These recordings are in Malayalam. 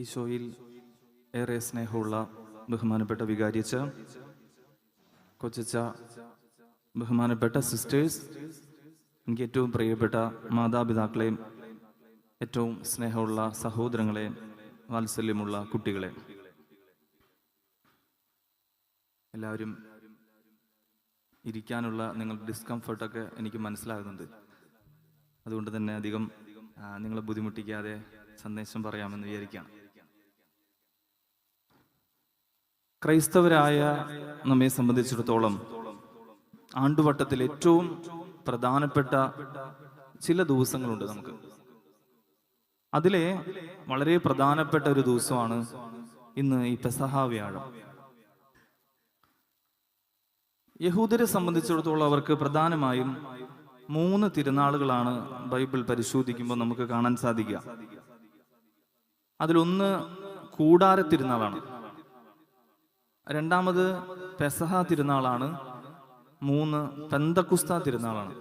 ഈശോയിൽ ഏറെ സ്നേഹമുള്ള ബഹുമാനപ്പെട്ട വികാരിച്ച കൊച്ചച്ച ബഹുമാനപ്പെട്ട സിസ്റ്റേഴ്സ് എനിക്ക് ഏറ്റവും പ്രിയപ്പെട്ട മാതാപിതാക്കളെയും ഏറ്റവും സ്നേഹമുള്ള സഹോദരങ്ങളെ വാത്സല്യമുള്ള കുട്ടികളെ. എല്ലാവരും ഇരിക്കാനുള്ള നിങ്ങളുടെ ഡിസ്കംഫർട്ടൊക്കെ എനിക്ക് മനസ്സിലാകുന്നുണ്ട്. അതുകൊണ്ട് തന്നെ അധികം നിങ്ങളെ ബുദ്ധിമുട്ടിക്കാതെ സന്ദേശം പറയാമെന്ന് വിചാരിക്കുകയാണ്. ക്രൈസ്തവരായ നമ്മെ സംബന്ധിച്ചിടത്തോളം ആണ്ടുവട്ടത്തിൽ ഏറ്റവും പ്രധാനപ്പെട്ട ചില ദിവസങ്ങളുണ്ട് നമുക്ക്. അതിലെ വളരെ പ്രധാനപ്പെട്ട ഒരു ദിവസമാണ് ഇന്ന് ഈ പെസഹ വ്യാഴം. യഹൂദരെ സംബന്ധിച്ചിടത്തോളം അവർക്ക് പ്രധാനമായും മൂന്ന് തിരുനാളുകളാണ് ബൈബിൾ പരിശോധിക്കുമ്പോൾ നമുക്ക് കാണാൻ സാധിക്കുക. അതിലൊന്ന് കൂടാര തിരുനാളാണ് രണ്ടാമത് പെസഹ തിരുനാളാണ്. മൂന്ന് പെന്തക്കുസ്ത തിരുനാളാണ്.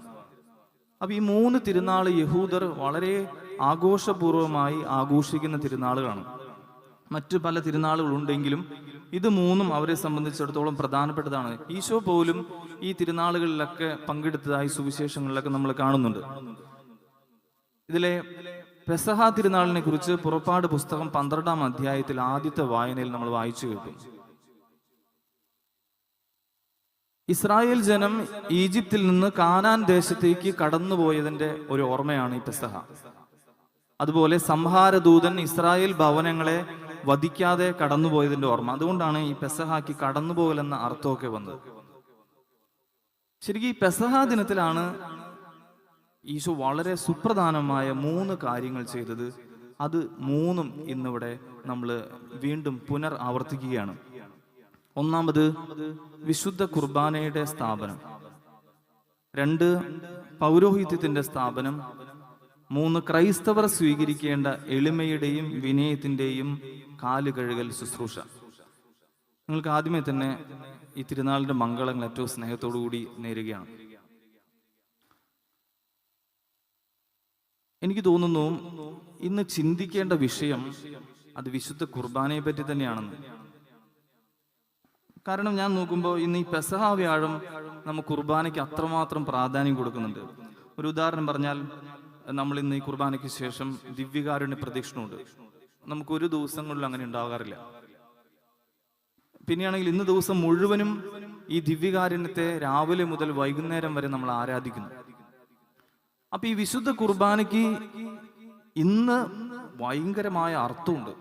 അപ്പൊ ഈ മൂന്ന് തിരുനാൾ യഹൂദർ വളരെ ആഘോഷപൂർവമായി ആഘോഷിക്കുന്ന തിരുനാളുകളാണ്. മറ്റു പല തിരുനാളുകളുണ്ടെങ്കിലും ഇത് മൂന്നും അവരെ സംബന്ധിച്ചിടത്തോളം പ്രധാനപ്പെട്ടതാണ്. ഈശോ പോലും ഈ തിരുനാളുകളിലൊക്കെ പങ്കെടുത്തതായി സുവിശേഷങ്ങളിലൊക്കെ നമ്മൾ കാണുന്നുണ്ട്. ഇതിലെ പെസഹ തിരുനാളിനെ കുറിച്ച് പുറപ്പാട് പുസ്തകം പന്ത്രണ്ടാം അധ്യായത്തിൽ ആദ്യത്തെ വായനയിൽ നമ്മൾ വായിച്ചു കേട്ടു ഇസ്രായേൽ ജനം ഈജിപ്തിൽ നിന്ന് കാനാൻ ദേശത്തേക്ക് കടന്നുപോയതിന്റെ ഒരു ഓർമ്മയാണ് ഈ പെസഹ. അതുപോലെ സംഹാരദൂതൻ ഇസ്രായേൽ ഭവനങ്ങളെ വധിക്കാതെ കടന്നുപോയതിന്റെ ഓർമ്മ. അതുകൊണ്ടാണ് ഈ പെസഹാക്ക് കടന്നുപോകൽ എന്ന അർത്ഥമൊക്കെ വന്നത്. ശരിക്കും ഈ പെസഹ ദിനത്തിലാണ് ഈശോ വളരെ സുപ്രധാനമായ മൂന്ന് കാര്യങ്ങൾ ചെയ്തത്. അത് മൂന്നും ഇന്നിവിടെ നമ്മൾ വീണ്ടും പുനർ ആവർത്തിക്കുകയാണ്. ഒന്നാമത് വിശുദ്ധ കുർബാനയുടെ സ്ഥാപനം. രണ്ട് പൗരോഹിത്യത്തിന്റെ സ്ഥാപനം. മൂന്ന് ക്രൈസ്തവർ സ്വീകരിക്കേണ്ട എളിമയുടെയും വിനയത്തിന്റെയും കാലുകഴുകൽ ശുശ്രൂഷ. നിങ്ങൾക്ക് ആദ്യമേ തന്നെ ഈ തിരുനാളിന്റെ മംഗളങ്ങൾ ഏറ്റവും സ്നേഹത്തോടു കൂടി നേരുകയാണ്. എനിക്ക് തോന്നുന്നു ഇന്ന് ചിന്തിക്കേണ്ട വിഷയം അത് വിശുദ്ധ കുർബാനയെ പറ്റി തന്നെയാണെന്ന്. കാരണം ഞാൻ നോക്കുമ്പോൾ ഇന്ന് ഈ പെസഹ വ്യാഴം നമ്മൾ കുർബാനയ്ക്ക് അത്രമാത്രം പ്രാധാന്യം കൊടുക്കുന്നുണ്ട്. ഒരു ഉദാഹരണം പറഞ്ഞാൽ നമ്മൾ ഇന്ന് ഈ കുർബാനയ്ക്ക് ശേഷം ദിവ്യകാരുണ്യ പ്രദക്ഷിണമുണ്ട്. നമുക്ക് ഒരു ദിവസങ്ങളിലും അങ്ങനെ ഉണ്ടാകാറില്ല. പിന്നെയാണെങ്കിൽ ഇന്ന് ദിവസം മുഴുവനും ഈ ദിവ്യകാരുണ്യത്തെ രാവിലെ മുതൽ വൈകുന്നേരം വരെ നമ്മൾ ആരാധിക്കുന്നു. അപ്പൊ ഈ വിശുദ്ധ കുർബാനയ്ക്ക് ഇന്ന് ഭയങ്കരമായ അർത്ഥമുണ്ട്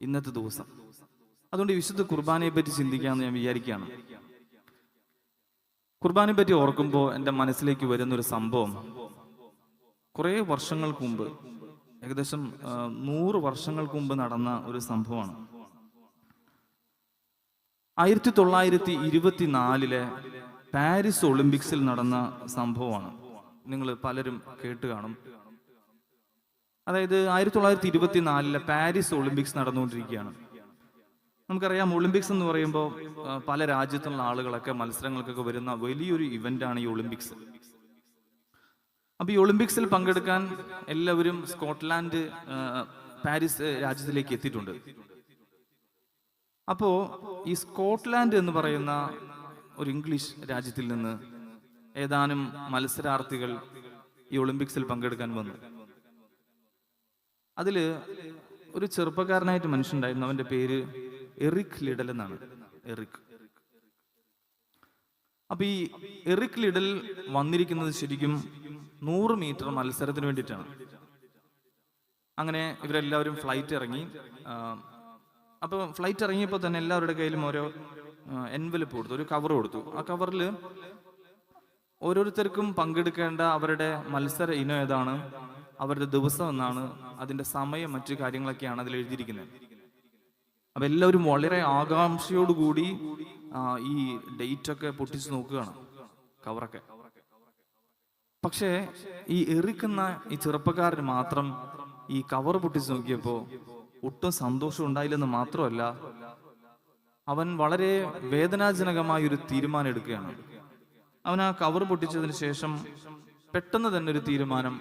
ഇന്നത്തെ ദിവസം. അതുകൊണ്ട് വിശുദ്ധ കുർബാനയെ പറ്റി ചിന്തിക്കാമെന്ന് ഞാൻ വിചാരിക്കുകയാണ്. കുർബാനയെ പറ്റി ഓർക്കുമ്പോൾ എന്റെ മനസ്സിലേക്ക് വരുന്ന ഒരു സംഭവം. കുറേ വർഷങ്ങൾക്ക് മുമ്പ് ഏകദേശം നൂറ് വർഷങ്ങൾക്ക് മുമ്പ് നടന്ന ഒരു സംഭവമാണ്. ആയിരത്തി തൊള്ളായിരത്തി ഇരുപത്തിനാലിലെ പാരീസ് ഒളിമ്പിക്സിൽ നടന്ന സംഭവമാണ്. നിങ്ങൾ പലരും കേട്ട് കാണും. അതായത് ആയിരത്തി തൊള്ളായിരത്തി ഇരുപത്തിനാലിലെ പാരീസ് ഒളിമ്പിക്സ് നടന്നുകൊണ്ടിരിക്കുകയാണ്. നമുക്കറിയാം ഒളിമ്പിക്സ് എന്ന് പറയുമ്പോൾ പല രാജ്യത്തുള്ള ആളുകളൊക്കെ മത്സരങ്ങൾക്കൊക്കെ വരുന്ന വലിയൊരു ഇവന്റാണ് ഈ ഒളിമ്പിക്സ്. അപ്പൊ ഈ ഒളിമ്പിക്സിൽ പങ്കെടുക്കാൻ എല്ലാവരും സ്കോട്ട്ലാൻഡ് പാരീസ് രാജ്യത്തിലേക്ക് എത്തിയിട്ടുണ്ട്. അപ്പോ ഈ സ്കോട്ട്ലാൻഡ് എന്ന് പറയുന്ന ഒരു ഇംഗ്ലീഷ് രാജ്യത്തിൽ നിന്ന് ഏതാനും മത്സരാർത്ഥികൾ ഈ ഒളിമ്പിക്സിൽ പങ്കെടുക്കാൻ വന്നു. അതിൽ ഒരു ചെറുപ്പക്കാരനായിട്ട് മനുഷ്യണ്ടായിരുന്നു അവന്റെ പേര് എറിക് ലിഡൽ എന്നാണ്. എറിക്. അപ്പൊ ഈ എറിക് ലിഡൽ വന്നിരിക്കുന്നത് ശരിക്കും നൂറ് മീറ്റർ മത്സരത്തിന് വേണ്ടിയിട്ടാണ്. അങ്ങനെ ഇവരെല്ലാവരും ഫ്ലൈറ്റ് ഇറങ്ങി. അപ്പൊ ഫ്ലൈറ്റ് ഇറങ്ങിയപ്പോൾ തന്നെ എല്ലാവരുടെ കയ്യിലും ഓരോ എൻവലപ്പ് കൊടുത്തു ഒരു കവർ കൊടുത്തു. ആ കവറിൽ ഓരോരുത്തർക്കും പങ്കെടുക്കേണ്ട അവരുടെ മത്സര ഇനം ഏതാണ് അവരുടെ ദിവസം എന്നാണ് അതിന്റെ സമയം മറ്റു കാര്യങ്ങളൊക്കെയാണ് അതിൽ എഴുതിയിരിക്കുന്നത് അപ്പൊ എല്ലാവരും വളരെ ആകാംക്ഷയോടുകൂടി ഈ ഡേറ്റ് ഒക്കെ പൊട്ടിച്ച് നോക്കുകയാണ് കവറൊക്കെ. പക്ഷേ ഈ എറിക്കുന്ന ഈ ചെറുപ്പക്കാരന് മാത്രം ഈ കവർ പൊട്ടിച്ച് നോക്കിയപ്പോ ഒട്ടും സന്തോഷം ഉണ്ടായില്ലെന്ന് മാത്രമല്ല അവൻ വളരെ വേദനാജനകമായ ഒരു തീരുമാനം എടുക്കുകയാണ് അവൻ ആ കവർ പൊട്ടിച്ചതിന് ശേഷം പെട്ടെന്ന് തന്നെ ഒരു തീരുമാനം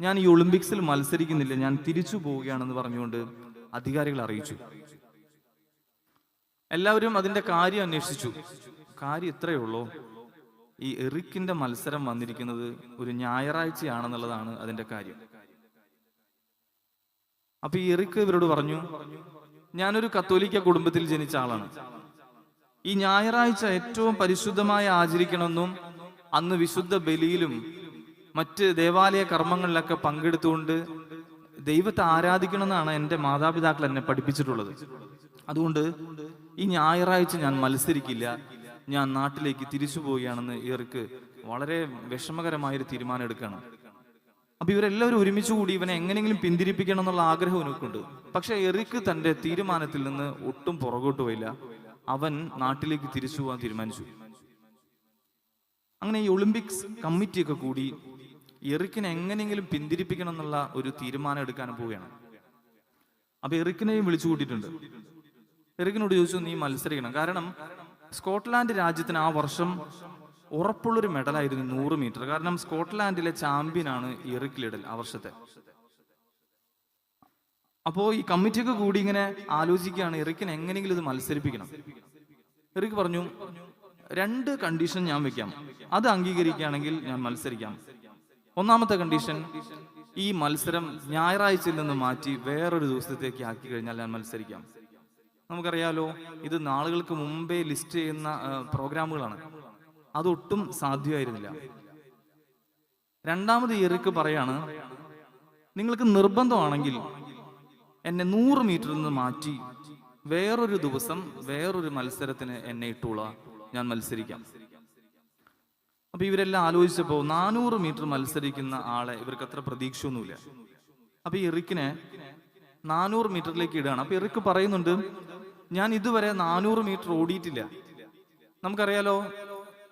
ഞാൻ ഈ ഒളിമ്പിക്സിൽ മത്സരിക്കുന്നില്ല ഞാൻ തിരിച്ചു പോവുകയാണെന്ന് പറഞ്ഞുകൊണ്ട് അധികാരികൾ അറിയിച്ചു. എല്ലാവരും അതിന്റെ കാര്യം അന്വേഷിച്ചു. കാര്യം ഇത്രയേ ഉള്ളൂ. ഈ എറിക്കിന്റെ മത്സരം വന്നിരിക്കുന്നത് ഒരു ഞായറാഴ്ചയാണെന്നുള്ളതാണ് അതിന്റെ കാര്യം. അപ്പൊ ഈ എറിക്ക് ഇവരോട് പറഞ്ഞു ഞാനൊരു കത്തോലിക്ക കുടുംബത്തിൽ ജനിച്ച ആളാണ്. ഈ ഞായറാഴ്ച ഏറ്റവും പരിശുദ്ധമായി ആചരിക്കണമെന്നും അന്ന് വിശുദ്ധ ബലിയിലും മറ്റ് ദേവാലയ കർമ്മങ്ങളിലൊക്കെ പങ്കെടുത്തുകൊണ്ട് ദൈവത്തെ ആരാധിക്കണം എന്നാണ് എന്റെ മാതാപിതാക്കൾ എന്നെ പഠിപ്പിച്ചിട്ടുള്ളത്. അതുകൊണ്ട് ഈ ഞായറാഴ്ച ഞാൻ മത്സരിക്കില്ല. ഞാൻ നാട്ടിലേക്ക് തിരിച്ചു പോവുകയാണെന്ന് ഇവർക്ക് വളരെ വിഷമകരമായൊരു തീരുമാനം എടുക്കുകയാണ് അപ്പൊ ഇവരെല്ലാവരും ഒരുമിച്ച് കൂടി ഇവനെ എങ്ങനെയെങ്കിലും പിന്തിരിപ്പിക്കണം എന്നുള്ള ആഗ്രഹം എനിക്കുണ്ട് പക്ഷെ എറിക്ക് തന്റെ തീരുമാനത്തിൽ നിന്ന് ഒട്ടും പുറകോട്ട് പോയില്ല. അവൻ നാട്ടിലേക്ക് തിരിച്ചു പോകാൻ തീരുമാനിച്ചു. അങ്ങനെ ഈ ഒളിമ്പിക്സ് കമ്മിറ്റിയൊക്കെ കൂടി എറിക്കിനെ എങ്ങനെയെങ്കിലും പിന്തിരിപ്പിക്കണം എന്നുള്ള ഒരു തീരുമാനം എടുക്കാൻ പോവുകയാണ്. അപ്പൊ എറിക്കിനെയും വിളിച്ചു കൂട്ടിയിട്ടുണ്ട്. എറിക്കിനോട് ചോദിച്ചു നീ മത്സരിക്കണം. കാരണം സ്കോട്ട്ലാൻഡ് രാജ്യത്തിന് ആ വർഷം ഉറപ്പുള്ളൊരു മെഡലായിരുന്നു നൂറ് മീറ്റർ. കാരണം സ്കോട്ട്ലാൻഡിലെ എറിക് ലിഡൽ ആ വർഷത്തെ. അപ്പോ ഈ കമ്മിറ്റിയൊക്കെ കൂടി ഇങ്ങനെ ആലോചിക്കുകയാണ് എറിക്കിനെ എങ്ങനെയെങ്കിലും ഇത് മത്സരിപ്പിക്കണം. എറിക്ക് പറഞ്ഞു രണ്ട് കണ്ടീഷൻ ഞാൻ വെക്കാം. അത് അംഗീകരിക്കുകയാണെങ്കിൽ ഞാൻ മത്സരിക്കാം. ഒന്നാമത്തെ കണ്ടീഷൻ ഈ മത്സരം ഞായറാഴ്ചയിൽ നിന്ന് മാറ്റി വേറൊരു ദിവസത്തേക്ക് ആക്കി കഴിഞ്ഞാൽ ഞാൻ മത്സരിക്കാം. നമുക്കറിയാലോ ഇത് നാളുകൾക്ക് മുമ്പേ ലിസ്റ്റ് ചെയ്യുന്ന പ്രോഗ്രാമുകളാണ് അതൊട്ടും സാധ്യമായിരുന്നില്ല. രണ്ടാമത് ഇയർക്ക് പറയാണ് നിങ്ങൾക്ക് നിർബന്ധമാണെങ്കിൽ എന്നെ നൂറ് മീറ്ററിൽ നിന്ന് മാറ്റി വേറൊരു ദിവസം വേറൊരു മത്സരത്തിന് എന്നെ ഇട്ടുള്ള ഞാൻ മത്സരിക്കാം. അപ്പൊ ഇവരെല്ലാം ആലോചിച്ചപ്പോ നാനൂറ് മീറ്റർ മത്സരിക്കുന്ന ആളെ ഇവർക്ക് അത്ര പ്രതീക്ഷയൊന്നുമില്ല. അപ്പൊ ഈ എറിക്കിനെ നാനൂറ് മീറ്ററിലേക്ക് ഇടുകയാണ്. അപ്പൊ എറിക്ക് പറയുന്നുണ്ട് ഞാൻ ഇതുവരെ നാനൂറ് മീറ്റർ ഓടിയിട്ടില്ല. നമുക്കറിയാലോ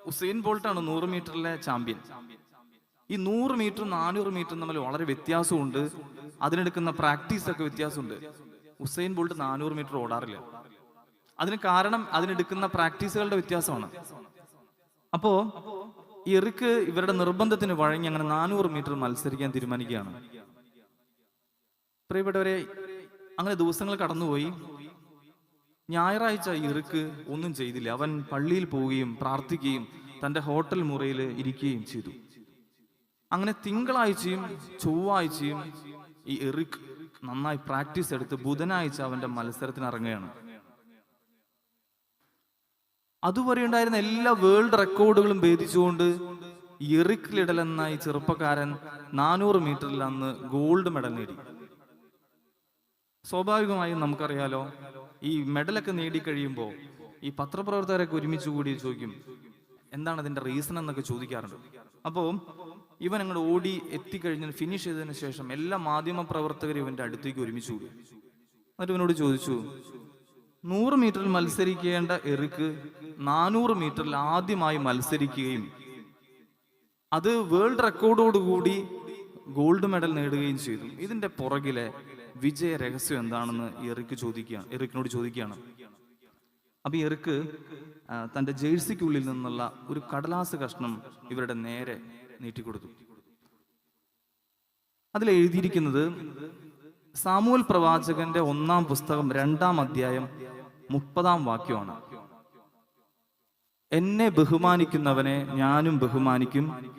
ഉസൈൻ ബോൾട്ടാണ് നൂറ് മീറ്ററിലെ ചാമ്പ്യൻ. ഈ നൂറ് മീറ്ററും നാനൂറ് മീറ്ററും തമ്മിൽ വളരെ വ്യത്യാസമുണ്ട്. അതിനെടുക്കുന്ന പ്രാക്ടീസ് ഒക്കെ വ്യത്യാസമുണ്ട്. ഉസൈൻ ബോൾട്ട് നാനൂറ് മീറ്റർ ഓടാറില്ല. അതിന് കാരണം അതിനെടുക്കുന്ന പ്രാക്ടീസുകളുടെ വ്യത്യാസമാണ്. അപ്പോ ഈ എറിക്ക് ഇവരുടെ നിർബന്ധത്തിന് വഴങ്ങി അങ്ങനെ നാനൂറ് മീറ്റർ മത്സരിക്കാൻ തീരുമാനിക്കുകയാണ്. പ്രിയപ്പെട്ടവരെ അങ്ങനെ ദിവസങ്ങൾ കടന്നുപോയി. ഞായറാഴ്ച ഇറുക്ക് ഒന്നും ചെയ്തില്ല. അവൻ പള്ളിയിൽ പോവുകയും പ്രാർത്ഥിക്കുകയും തന്റെ ഹോട്ടൽ മുറിയിൽ ഇരിക്കുകയും ചെയ്തു. അങ്ങനെ തിങ്കളാഴ്ചയും ചൊവ്വാഴ്ചയും ഈ എറിക് നന്നായി പ്രാക്ടീസ് എടുത്ത് ബുധനാഴ്ച അവന്റെ മത്സരത്തിന് ഇറങ്ങുകയാണ്. അതുവരെ ഉണ്ടായിരുന്ന എല്ലാ വേൾഡ് റെക്കോർഡുകളും ഭേദിച്ചുകൊണ്ട് എറിക് ലിഡൽ എന്ന ഈ ചെറുപ്പക്കാരൻ നാനൂറ് മീറ്ററിൽ അന്ന് ഗോൾഡ് മെഡൽ നേടി. സ്വാഭാവികമായും നമുക്കറിയാലോ ഈ മെഡലൊക്കെ നേടിക്കഴിയുമ്പോൾ ഈ പത്രപ്രവർത്തകരൊക്കെ ഒരുമിച്ച് കൂടി ചോദിക്കും എന്താണ് അതിന്റെ റീസൺ എന്നൊക്കെ ചോദിക്കാറുണ്ട്. അപ്പോൾ ഇവൻ അങ്ങോട്ട് ഓടി എത്തിക്കഴിഞ്ഞ് ഫിനിഷ് ചെയ്തതിന് ശേഷം എല്ലാ മാധ്യമ പ്രവർത്തകരും ഇവന്റെ അടുത്തേക്ക് ഒരുമിച്ച് കൂടി എന്നിട്ട് ഇവനോട് ചോദിച്ചു നൂറ് മീറ്ററിൽ മത്സരിക്കേണ്ട എറിക്ക് നാനൂറ് മീറ്ററിൽ ആദ്യമായി മത്സരിക്കുകയും അത് വേൾഡ് റെക്കോർഡോടുകൂടി ഗോൾഡ് മെഡൽ നേടുകയും ചെയ്തു. ഇതിന്റെ പുറകിലെ വിജയ രഹസ്യം എന്താണെന്ന് എറിക്ക് ചോദിക്കുക എറിക്കിനോട് ചോദിക്കുകയാണ്. അപ്പൊ എറിക്ക് തന്റെ ജേഴ്സിക്കുള്ളിൽ നിന്നുള്ള ഒരു കടലാസ് കഷ്ണം ഇവരുടെ നേരെ നീട്ടിക്കൊടുത്തു. അതിൽ എഴുതിയിരിക്കുന്നത് സാമൂൽ പ്രവാചകന്റെ ഒന്നാം പുസ്തകം രണ്ടാം അധ്യായം മുപ്പതാം വാക്യമാണ്. എന്നെ ബഹുമാനിക്കുന്നവനെ ഞാനും ബഹുമാനിക്കും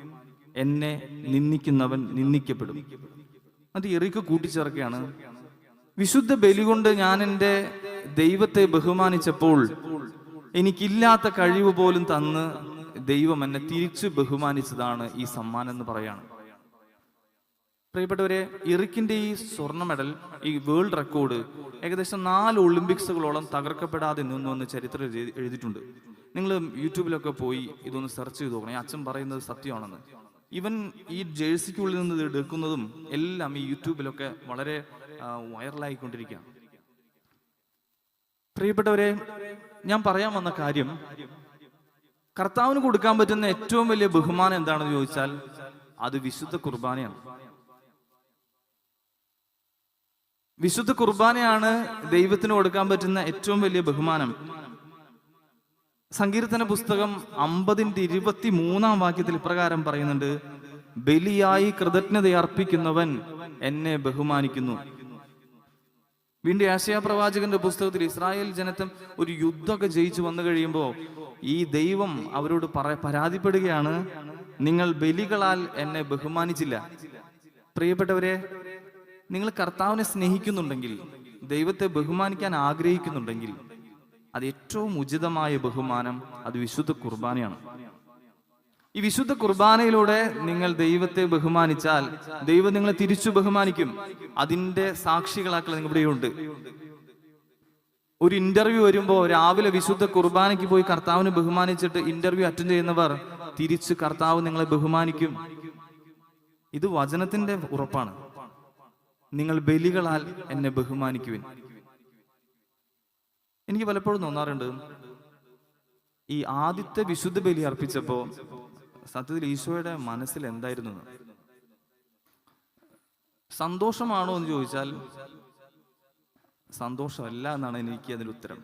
എന്നെ നിന്ദിക്കുന്നവൻ നിന്ദിക്കപ്പെടും. അത് എറിക്ക് കൂട്ടിച്ചേർക്കുകയാണ്. വിശുദ്ധ ബലി കൊണ്ട് ഞാൻ എന്റെ ദൈവത്തെ ബഹുമാനിച്ചപ്പോൾ എനിക്കില്ലാത്ത കഴിവ് പോലും തന്ന് ദൈവം എന്നെ തിരിച്ചു ബഹുമാനിച്ചതാണ് ഈ സമ്മാനം എന്ന് പറയാണ്. പ്രിയപ്പെട്ടവരെ ഇറിക്കിന്റെ ഈ സ്വർണ മെഡൽ ഈ വേൾഡ് റെക്കോർഡ് ഏകദേശം നാല് ഒളിമ്പിക്സുകളോളം തകർക്കപ്പെടാതെ നിന്നു എന്ന് ചരിത്രം എഴുതി- എഴുതിയിട്ടുണ്ട്. നിങ്ങൾ യൂട്യൂബിലൊക്കെ പോയി ഇതൊന്ന് സെർച്ച് ചെയ്ത് നോക്കണം. ഈ അച്ഛൻ പറയുന്നത് സത്യമാണെന്ന്. ഇവൻ ഈ ജേഴ്സിക്കുള്ളിൽ നിന്ന് എടുക്കുന്നതും എല്ലാം ഈ യൂട്യൂബിലൊക്കെ വളരെ വൈറലായിക്കൊണ്ടിരിക്കുകയാണ്. പ്രിയപ്പെട്ടവരെ ഞാൻ പറയാൻ വന്ന കാര്യം കർത്താവിന് കൊടുക്കാൻ പറ്റുന്ന ഏറ്റവും വലിയ ബഹുമാനം എന്താണെന്ന് ചോദിച്ചാൽ അത് വിശുദ്ധ കുർബാനയാണ്. വിശുദ്ധ കുർബാനയാണ് ദൈവത്തിന് കൊടുക്കാൻ പറ്റുന്ന ഏറ്റവും വലിയ ബഹുമാനം. സങ്കീർത്തന പുസ്തകം അമ്പതിന്റെ ഇരുപത്തി മൂന്നാം വാക്യത്തിൽ ഇപ്രകാരം പറയുന്നുണ്ട് ബലിയായി കൃതജ്ഞത അർപ്പിക്കുന്നവൻ എന്നെ ബഹുമാനിക്കുന്നു. വീണ്ടും ആശയ പ്രവാചകന്റെ പുസ്തകത്തിൽ ഇസ്രായേൽ ജനത്തം ഒരു യുദ്ധമൊക്കെ ജയിച്ചു വന്നു കഴിയുമ്പോൾ ഈ ദൈവം അവരോട് പറ പരാതിപ്പെടുകയാണ് നിങ്ങൾ ബലികളാൽ എന്നെ ബഹുമാനിച്ചില്ല. പ്രിയപ്പെട്ടവരെ നിങ്ങൾ കർത്താവിനെ സ്നേഹിക്കുന്നുണ്ടെങ്കിൽ ദൈവത്തെ ബഹുമാനിക്കാൻ ആഗ്രഹിക്കുന്നുണ്ടെങ്കിൽ അത് ഏറ്റവും ഉചിതമായ ബഹുമാനം അത് വിശുദ്ധ കുർബാനയാണ്. ഈ വിശുദ്ധ കുർബാനയിലൂടെ നിങ്ങൾ ദൈവത്തെ ബഹുമാനിച്ചാൽ ദൈവം നിങ്ങളെ തിരിച്ചു ബഹുമാനിക്കും. അതിന്റെ സാക്ഷികളാക്കൾ നിങ്ങൾ ഇവിടെയുണ്ട് ഒരു ഇന്റർവ്യൂ വരുമ്പോൾ രാവിലെ വിശുദ്ധ കുർബാനയ്ക്ക് പോയി കർത്താവിനെ ബഹുമാനിച്ചിട്ട് ഇന്റർവ്യൂ അറ്റൻഡ് ചെയ്യുന്നവർ തിരിച്ച് കർത്താവ് നിങ്ങളെ ബഹുമാനിക്കും. ഇത് വചനത്തിന്റെ ഉറപ്പാണ്. നിങ്ങൾ ബലികളാൽ എന്നെ ബഹുമാനിക്കുവിൻ. എനിക്ക് പലപ്പോഴും തോന്നാറുണ്ട് ഈ ആദ്യത്തെ വിശുദ്ധ ബലി അർപ്പിച്ചപ്പോ സത്യത്തിൽ ഈശോയുടെ മനസ്സിൽ എന്തായിരുന്നു? സന്തോഷമാണോ എന്ന് ചോദിച്ചാൽ സന്തോഷമല്ല എന്നാണ് എനിക്ക് അതിന് ഉത്തരം.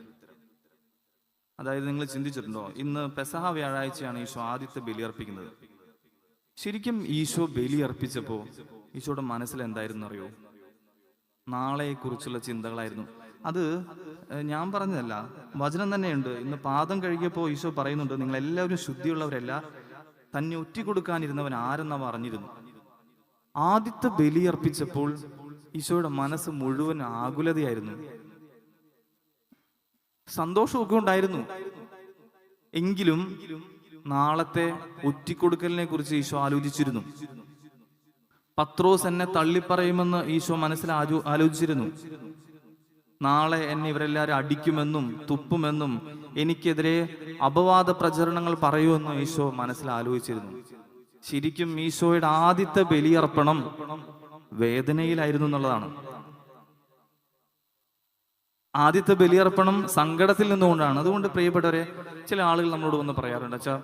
അതായത് നിങ്ങൾ ചിന്തിച്ചിട്ടുണ്ടോ ഇന്ന് പെസഹ വ്യാഴാഴ്ചയാണ് ഈശോ ആദ്യത്തെ ബലി അർപ്പിക്കുന്നത്. ശരിക്കും ഈശോ ബലി അർപ്പിച്ചപ്പോ ഈശോയുടെ മനസ്സിൽ എന്തായിരുന്നു അറിയോ? നാളെക്കുറിച്ചുള്ള ചിന്തകളായിരുന്നു. അത് ഞാൻ പറഞ്ഞതല്ല. വചനം തന്നെയുണ്ട്. ഇന്ന് പാദം കഴുകിയപ്പോൾ ഈശോ പറയുന്നുണ്ട് നിങ്ങൾ എല്ലാവരും ശുദ്ധിയുള്ളവരല്ല. തന്നെ ഒറ്റിക്കൊടുക്കാനിരുന്നവൻ ആരെന്നവ അറിഞ്ഞിരുന്നു. ആദ്യത്തെ ബലി അർപ്പിച്ചപ്പോൾ ഈശോയുടെ മനസ്സ് മുഴുവൻ ആകുലതയായിരുന്നു. സന്തോഷമൊക്കെ ഉണ്ടായിരുന്നു. എങ്കിലും നാളത്തെ ഒറ്റിക്കൊടുക്കലിനെ കുറിച്ച് ഈശോ ആലോചിച്ചിരുന്നു. പത്രോസ് എന്നെ തള്ളിപ്പറയുമെന്ന് ഈശോ മനസ്സിൽ ആലോ- ആലോചിച്ചിരുന്നു. നാളെ എന്നെ ഇവരെല്ലാവരും അടിക്കുമെന്നും തുപ്പുമെന്നും എനിക്കെതിരെ അപവാദ പ്രചരണങ്ങൾ പറയുമെന്നും ഈശോ മനസ്സിൽ ആലോചിച്ചിരുന്നു. ശരിക്കും ഈശോയുടെ ആദ്യത്തെ ബലിയർപ്പണം വേദനയിലായിരുന്നു എന്നുള്ളതാണ്. ആദ്യത്തെ ബലിയർപ്പണം സങ്കടത്തിൽ നിന്നുകൊണ്ടാണ്. അതുകൊണ്ട് പ്രിയപ്പെട്ടവരെ ചില ആളുകൾ നമ്മളോട് വന്ന് പറയാറുണ്ട് അച്ഛാ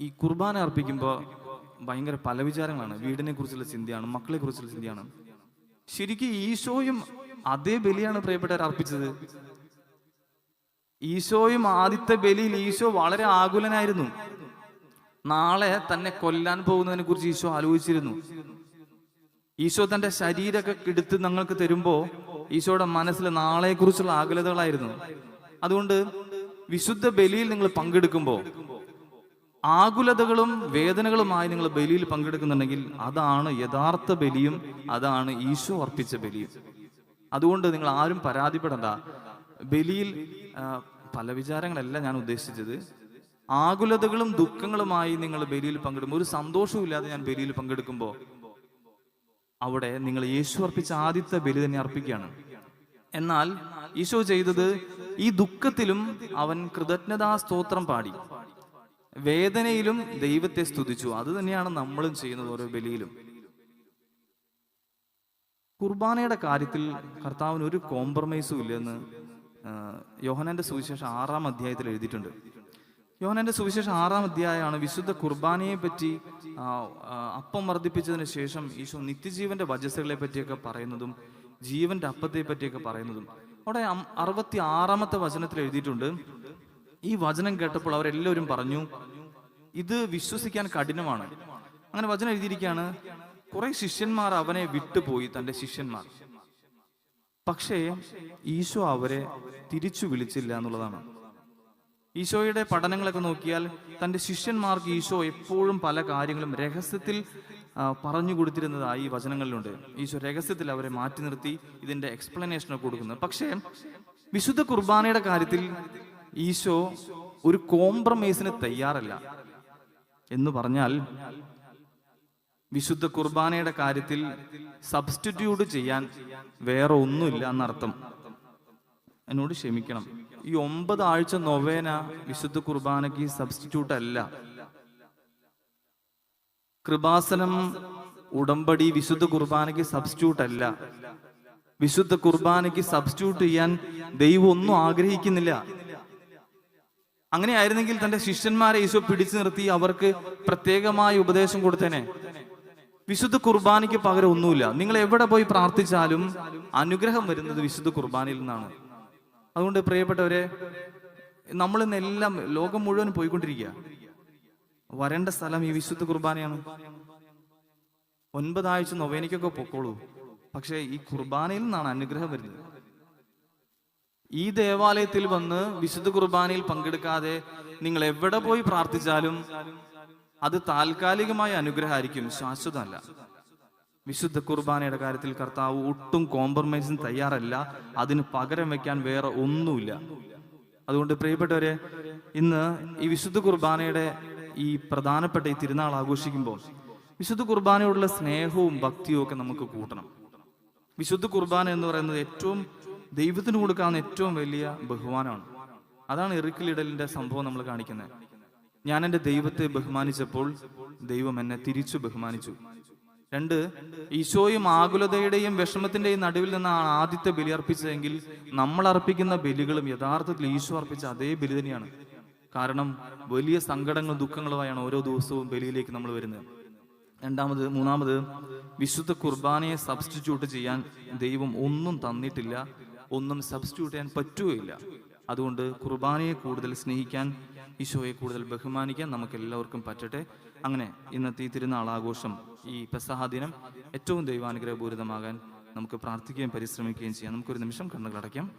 ഈ കുർബാന അർപ്പിക്കുമ്പോൾ ഭയങ്കര പല വിചാരങ്ങളാണ്. വീടിനെ കുറിച്ചുള്ള ചിന്തയാണ് മക്കളെ കുറിച്ചുള്ള ചിന്തയാണ്. ശരിക്കും ഈശോയും അതേ ബലിയാണ് പ്രിയപ്പെട്ടവർ അർപ്പിച്ചത്. ഈശോയും ആദ്യത്തെ ബലിയിൽ ഈശോ വളരെ ആകുലനായിരുന്നു. നാളെ തന്നെ കൊല്ലാൻ പോകുന്നതിനെ കുറിച്ച് ഈശോ ആലോചിച്ചിരുന്നു. ഈശോ തന്റെ ശരീരമൊക്കെ എടുത്ത് ഞങ്ങൾക്ക് തരുമ്പോ ഈശോയുടെ മനസ്സിൽ നാളെക്കുറിച്ചുള്ള ആകുലതകളായിരുന്നു. അതുകൊണ്ട് വിശുദ്ധ ബലിയിൽ നിങ്ങൾ പങ്കെടുക്കുമ്പോൾ ആകുലതകളും വേദനകളുമായി നിങ്ങൾ ബലിയിൽ പങ്കെടുക്കുന്നുണ്ടെങ്കിൽ അതാണ് യഥാർത്ഥ ബലിയും അതാണ് ഈശോ അർപ്പിച്ച ബലിയും. അതുകൊണ്ട് നിങ്ങൾ ആരും പരാതിപ്പെടണ്ട. ബലിയിൽ പല വിചാരങ്ങളല്ല ഞാൻ ഉദ്ദേശിച്ചത്. ആകുലതകളും ദുഃഖങ്ങളുമായി നിങ്ങൾ ബലിയിൽ പങ്കെടുക്കുമ്പോൾ ഒരു സന്തോഷവും ഇല്ലാതെ ഞാൻ ബലിയിൽ പങ്കെടുക്കുമ്പോൾ അവിടെ നിങ്ങൾ യേശു അർപ്പിച്ച ആദ്യത്തെ ബലി തന്നെ അർപ്പിക്കുകയാണ്. എന്നാൽ ഈശോ ചെയ്തത് ഈ ദുഃഖത്തിലും അവൻ കൃതജ്ഞതാ സ്തോത്രം പാടി. വേദനയിലും ദൈവത്തെ സ്തുതിച്ചു. അത് തന്നെയാണ് നമ്മളും ചെയ്യുന്നത് ഓരോ ബലിയിലും. കുർബാനയുടെ കാര്യത്തിൽ കർത്താവിന് ഒരു കോംപ്രമൈസും ഇല്ലെന്ന് യോഹനന്റെ സുവിശേഷം ആറാം അധ്യായത്തിൽ എഴുതിയിട്ടുണ്ട്. യോഹനന്റെ സുവിശേഷം ആറാം അധ്യായമാണ് വിശുദ്ധ കുർബാനയെ പറ്റി അപ്പം വർദ്ധിപ്പിച്ചതിന് ശേഷം ഈശോ നിത്യജീവന്റെ വജസ്സുകളെ പറ്റിയൊക്കെ പറയുന്നതും ജീവന്റെ അപ്പത്തെ പറ്റിയൊക്കെ പറയുന്നതും. അവിടെ അറുപത്തി ആറാമത്തെ വചനത്തിൽ എഴുതിയിട്ടുണ്ട് ഈ വചനം കേട്ടപ്പോൾ അവരെല്ലാവരും പറഞ്ഞു ഇത് വിശ്വസിക്കാൻ കഠിനമാണ്. അങ്ങനെ വചനം എഴുതിയിരിക്കുകയാണ് കുറെ ശിഷ്യന്മാർ അവനെ വിട്ടുപോയി തന്റെ ശിഷ്യന്മാർ. പക്ഷേ ഈശോ അവരെ തിരിച്ചു വിളിച്ചില്ല എന്നുള്ളതാണ്. ഈശോയുടെ പഠനങ്ങളൊക്കെ നോക്കിയാൽ തന്റെ ശിഷ്യന്മാർക്ക് ഈശോ എപ്പോഴും പല കാര്യങ്ങളും രഹസ്യത്തിൽ പറഞ്ഞു കൊടുത്തിരുന്നതായി വചനങ്ങളിലുണ്ട്. ഈശോ രഹസ്യത്തിൽ അവരെ മാറ്റി നിർത്തി ഇതിന്റെ എക്സ്പ്ലനേഷനൊക്കെ കൊടുക്കുന്നത് പക്ഷേ വിശുദ്ധ കുർബാനയുടെ കാര്യത്തിൽ ഈശോ ഒരു കോംപ്രമൈസിന് തയ്യാറല്ല എന്ന് പറഞ്ഞാൽ വിശുദ്ധ കുർബാനയുടെ കാര്യത്തിൽ സബ്സ്റ്റിറ്റ്യൂട്ട് ചെയ്യാൻ വേറെ ഒന്നുമില്ല എന്നർത്ഥം. എന്നോട് ക്ഷമിക്കണം. ഈ ഒമ്പത് ആഴ്ച നൊവേന വിശുദ്ധ കുർബാനയ്ക്ക് സബ്സ്റ്റിറ്റ്യൂട്ട് അല്ല. കൃപാസനം ഉടമ്പടി വിശുദ്ധ കുർബാനയ്ക്ക് സബ്സ്റ്റിറ്റ്യൂട്ട് അല്ല. വിശുദ്ധ കുർബാനയ്ക്ക് സബ്സ്റ്റിറ്റ്യൂട്ട് ചെയ്യാൻ ദൈവം ഒന്നും ആഗ്രഹിക്കുന്നില്ല. അങ്ങനെ ആയിരുന്നെങ്കിൽ തന്റെ ശിഷ്യന്മാരെ ഈശോ പിടിച്ചു നിർത്തി അവർക്ക് പ്രത്യേകമായ ഉപദേശം കൊടുത്തേനെ. വിശുദ്ധ കുർബാനയ്ക്ക് പകരം ഒന്നുമില്ല. നിങ്ങൾ എവിടെ പോയി പ്രാർത്ഥിച്ചാലും അനുഗ്രഹം വരുന്നത് വിശുദ്ധ കുർബാനയിൽ നിന്നാണ്. അതുകൊണ്ട് പ്രിയപ്പെട്ടവരെ നമ്മൾ ഇന്നെല്ലാം ലോകം മുഴുവൻ പോയിക്കൊണ്ടിരിക്കുക. വരേണ്ട സ്ഥലം ഈ വിശുദ്ധ കുർബാനയാണ്. ഒൻപതാഴ്ച നൊവേനയ്ക്കൊക്കെ പൊക്കോളൂ. പക്ഷേ ഈ കുർബാനയിൽ നിന്നാണ് അനുഗ്രഹം വരുന്നത്. ഈ ദേവാലയത്തിൽ വന്ന് വിശുദ്ധ കുർബാനയിൽ പങ്കെടുക്കാതെ നിങ്ങൾ എവിടെ പോയി പ്രാർത്ഥിച്ചാലും അത് താൽക്കാലികമായ അനുഗ്രഹമായിരിക്കും ശാശ്വതമല്ല. വിശുദ്ധ കുർബാനയുടെ കാര്യത്തിൽ കർത്താവ് ഒട്ടും കോംപ്രമൈസിന് തയ്യാറല്ല. അതിന് പകരം വെക്കാൻ വേറെ ഒന്നുമില്ല. അതുകൊണ്ട് പ്രിയപ്പെട്ടവരെ ഇന്ന് ഈ വിശുദ്ധ കുർബാനയുടെ ഈ പ്രധാനപ്പെട്ട ഈ തിരുനാൾ ആഘോഷിക്കുമ്പോൾ വിശുദ്ധ കുർബാനയോടുള്ള സ്നേഹവും ഭക്തിയും ഒക്കെ നമുക്ക് കൂട്ടണം. വിശുദ്ധ കുർബാന എന്ന് പറയുന്നത് ഏറ്റവും ദൈവത്തിന് കൊടുക്കാവുന്ന ഏറ്റവും വലിയ ബഹുമാനമാണ്. അതാണ് എറിക്കലിടലിന്റെ സംഭവം നമ്മൾ കാണിക്കുന്നത്. ഞാൻ എന്റെ ദൈവത്തെ ബഹുമാനിച്ചപ്പോൾ ദൈവം എന്നെ തിരിച്ചു ബഹുമാനിച്ചു. രണ്ട് ഈശോയും ആകുലതയുടെയും വിഷമത്തിന്റെയും നടുവിൽ നിന്നാണ് ആദ്യത്തെ ബലി അർപ്പിച്ചതെങ്കിൽ നമ്മൾ അർപ്പിക്കുന്ന ബലികളും യഥാർത്ഥത്തിൽ ഈശോ അർപ്പിച്ച അതേ ബലി തന്നെയാണ്. കാരണം വലിയ സങ്കടങ്ങളും ദുഃഖങ്ങളുമായാണ് ഓരോ ദിവസവും ബലിയിലേക്ക് നമ്മൾ വരുന്നത്. രണ്ടാമത് മൂന്നാമത് വിശുദ്ധ കുർബാനയെ സബ്സ്റ്റിറ്റ്യൂട്ട് ചെയ്യാൻ ദൈവം ഒന്നും തന്നിട്ടില്ല. ഒന്നും സബ്സ്റ്റിറ്റ്യൂട്ട് ചെയ്യാൻ പറ്റുകയില്ല അതുകൊണ്ട് കുർബാനയെ കൂടുതൽ സ്നേഹിക്കാൻ ഈശോയെ കൂടുതൽ ബഹുമാനിക്കാൻ നമുക്ക് എല്ലാവർക്കും പറ്റട്ടെ. അങ്ങനെ ഇന്നത്തെ ഈ തിരുനാൾ ആഘോഷം ഈ പെസഹ ദിനം ഏറ്റവും ദൈവാനുഗ്രഹപൂരിതമാകാൻ നമുക്ക് പ്രാർത്ഥിക്കുകയും പരിശ്രമിക്കുകയും ചെയ്യാം. നമുക്കൊരു നിമിഷം കണ്ണുകളടയ്ക്കാം.